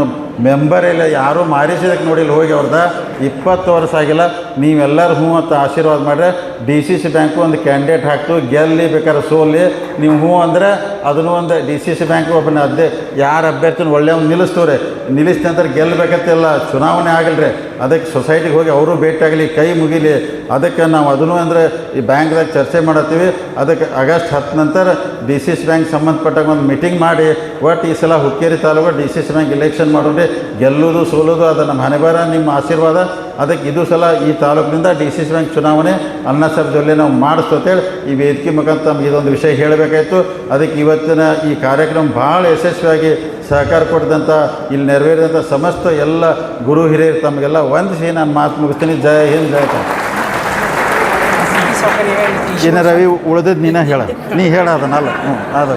ಮೆಂಬರ್ ಇಲ್ಲ ಯಾರೂ ಮಾರಿಸಿದಕ್ಕೆ ನೋಡಿಲ್ಲ, ಹೋಗಿ ಅವ್ರದ. ಇಪ್ಪತ್ತು ವರ್ಷ ಆಗಿಲ್ಲ. ನೀವೆಲ್ಲರೂ ಹ್ಞೂ ಅಂತ ಆಶೀರ್ವಾದ ಮಾಡಿದ್ರೆ ಡಿ ಸಿ ಸಿ ಬ್ಯಾಂಕು ಒಂದು ಕ್ಯಾಂಡಿಡೇಟ್ ಹಾಕ್ತು ಗೆಲ್ಲಿ ಬೇಕಾದ್ರೆ ಸೋಲಿ. ನೀವು ಹ್ಞೂ ಅಂದ್ರೆ ಅದನ್ನು ಒಂದು ಡಿ ಸಿ ಸಿ ಬ್ಯಾಂಕ್ ಒಬ್ಬನ ಅದೇ ಯಾರು ಅಭ್ಯರ್ಥಿನ ಒಳ್ಳೆಯವ್ನು ನಿಲ್ಲಿಸ್ತವ್ರೆ. ನಿಲ್ಲಿಸ್ತೀನಿ ಅಂದ್ರೆ ಗೆಲ್ಲಬೇಕಂತೆಲ್ಲ ಚುನಾವಣೆ ಆಗಲ್ರಿ. ಅದಕ್ಕೆ ಸೊಸೈಟಿಗೆ ಹೋಗಿ ಅವರು ಭೇಟಿಯಾಗಲಿ, ಕೈ ಮುಗಿಲಿ. ಅದಕ್ಕೆ ನಾವು ಅದನ್ನು ಅಂದರೆ ಈ ಬ್ಯಾಂಕ್ದಾಗ ಚರ್ಚೆ ಮಾಡತ್ತೀವಿ. ಅದಕ್ಕೆ ಆಗಸ್ಟ್ ಹತ್ತು ನಂತರ ಡಿ ಸಿ ಸಿ ಬ್ಯಾಂಕ್ ಸಂಬಂಧಪಟ್ಟಾಗ ಒಂದು ಮೀಟಿಂಗ್ ಮಾಡಿ. ಒಟ್ಟು ಈ ಸಲ Hukkeri taluk D C C bank election ಮಾಡೋರಿ ಗೆಲ್ಲೋದು, ಸೋಲೋದು ಅದು ನಮ್ಮ ಬರ, ನಿಮ್ಮ ಆಶೀರ್ವಾದ. ಅದಕ್ಕೆ ಇದು ಸಲ ಈ ತಾಲೂಕಿನಿಂದ ಡಿ ಸಿ ಸಿ ಬ್ಯಾಂಕ್ ಚುನಾವಣೆ ಅನ್ನ ಸಭೆಯಲ್ಲಿ ನಾವು ಮಾಡಿಸ್ತೇಳಿ ಈ ವೇದಿಕೆ ಮುಖಾಂತರ ನಮಗೆ ಇದೊಂದು ವಿಷಯ ಹೇಳಬೇಕಾಯಿತು. ಅದಕ್ಕೆ ಇವತ್ತಿನ ಈ ಕಾರ್ಯಕ್ರಮ ಭಾಳ ಯಶಸ್ವಿಯಾಗಿ ಸಹಕಾರ ಕೊಟ್ಟಿದಂಥ ಇಲ್ಲಿ ನೆರವೇರಿದಂಥ ಸಮಸ್ತ ಎಲ್ಲ ಗುರು ಹಿರಿಯರು ತಮಗೆಲ್ಲ ವಂದಿಸಿ ನಾನು ಮಾತು ಮುಗಿಸ್ತೀನಿ. ಜಯ ಹಿಂದ್ ಜಯ ಇನ್ನು ರವಿ ಉಳಿದದ್ದು ನೀನ ಹೇಳ. ನೀ ಹೇಳ ಅದನ್ನಲ್ಲ ಹ್ಞೂ ಅದ